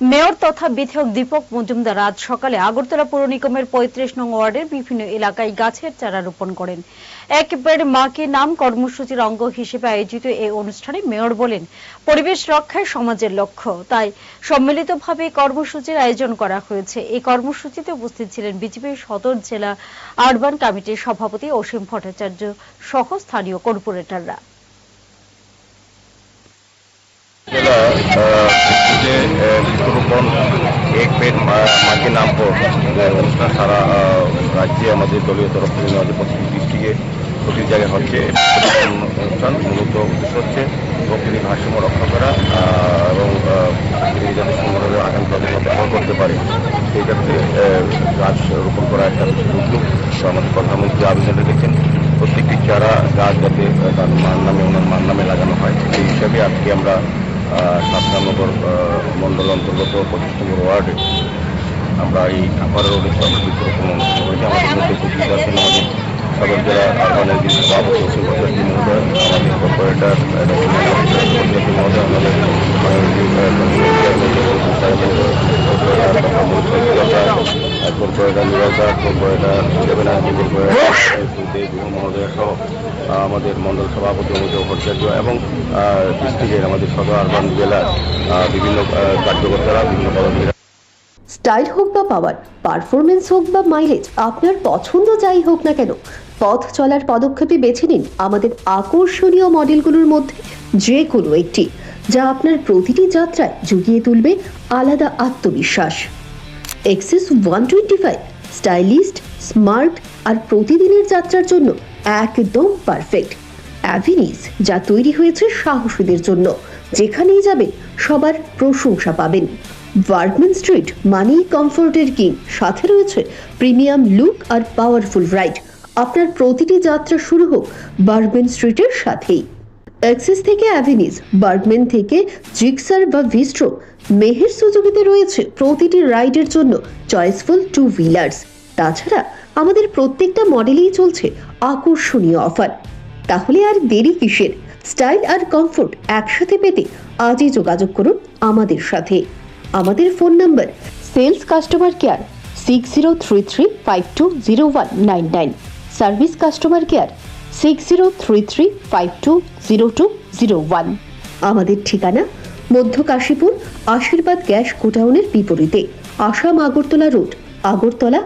Mayor তথা বিধায়ক দীপক মজুমদার আজ সকালে আগরতলা পৌর নিগমের পঁয়ত্রিশ নং ওয়ার্ডের বিভিন্ন এলাকায় গাছের চারা রোপণ করেন। একেবারে মাকে নাম কর্মসূচির অঙ্গ হিসেবে আয়োজিত এই অনুষ্ঠানে মেয়র বলেন, পরিবেশ রক্ষায় সমাজের লক্ষ্য। তাই সম্মিলিতভাবে কর্মসূচির আয়োজন করা হয়েছে। এই কর্মসূচিতে উপস্থিত ছিলেন বিজেপি সদর জেলা আরবান কমিটির সভাপতি অসীম ভট্টাচার্য সহ স্থানীয় কর্পোরেটররা। পেট মাকে নাম পর যে অনুষ্ঠান সারা রাজ্যে আমাদের দলীয় তরফ থেকে আমাদের প্রতিটি ডিস্ট্রিক্টে প্রতি জায়গায় হচ্ছে অনুষ্ঠান মূলত উদ্দেশ্য হচ্ছে প্রকৃতির ভারসাম্য রক্ষা করা এবং প্রকৃতি যাতে সুন্দরভাবে আগামী প্রজন্ম ব্যবহার করতে পারে সেই ক্ষেত্রে গাছ রোপণ করা একটা উদ্যোগ আমাদের প্রধানমন্ত্রী আবেদন রেখেছেন প্রত্যেকটি চারা গাছ যাতে তার মান নামে ওনার মান নামে লাগানো হয় সেই হিসাবে আজকে আমরা সাতরামনগর মন্ডল অন্তর্গত পঁচিশ নম্বর ওয়ার্ডে আমরা এই আপার অনুষ্ঠান বৃক্ষরোপণ অনুষ্ঠান করেছি আমাদের মধ্যে উপস্থিত আছেন আমাদের সদর জেলা আহ্বানের সভাপতি অসীম মহোদয় আমাদের কর্পোরেটর এবং মহোদয় আমাদের আমাদের মন্ডল সভাপতি অনুজয় ভট্টাচার্য এবং ডিস্ট্রিক্টের আমাদের সদর আরবান জেলার বিভিন্ন কার্যকর্তারা, বিভিন্ন পদবীরা। স্টাইল হোক বা পাওয়ার পারফরমেন্স হোক বা মাইলেজ, আপনার পছন্দ যাই হোক না কেন, পথ চলার পদক্ষেপে বেছে নিন আমাদের আকর্ষণীয় মডেলগুলোর মধ্যে যে কোনো একটি, যা আপনার প্রতিটি যাত্রায় জুগিয়ে তুলবে আলাদা আত্মবিশ্বাস। Access one twenty five stylist smart আর প্রতিদিনের যাত্রার জন্য একদম পারফেক্ট অ্যাভিনিস যা তৈরি হয়েছে সাহসীদের জন্য, যেখানেই যাবে সবার প্রশংসা পাবেন। ওয়ার্কম্যান স্ট্রিট মানি কমফোর্টের কিং সাথে রয়েছে প্রিমিয়াম লুক আর পাওয়ারফুল রাইড আপনার প্রতিটি যাত্রা শুরু হোক বার্গম্যান স্ট্রিটের সাথেই। অ্যাক্সিস থেকে অ্যাভিনিস বার্গম্যান থেকে জিক্সার বা ভিস্ট্রো মেহের সুযোগিতে রয়েছে প্রতিটি রাইডের জন্য চয়েসফুল টু হুইলার্স। তাছাড়া আমাদের প্রত্যেকটা মডেলেই চলছে আকর্ষণীয় অফার। তাহলে আর দেরি কিসের? স্টাইল আর কমফোর্ট একসাথে পেতে আজই যোগাযোগ করুন আমাদের সাথে। আমাদের phone number sales customer care six zero three three five two zero one nine nine. Service customer care six zero three three five two zero two zero one. আমাদের ঠিকানা মধ্য কাশীপুর আশীর্বাদ গ্যাস গোডাউনের বিপরীতে, আসাম আগরতলা রোড, আগরতলা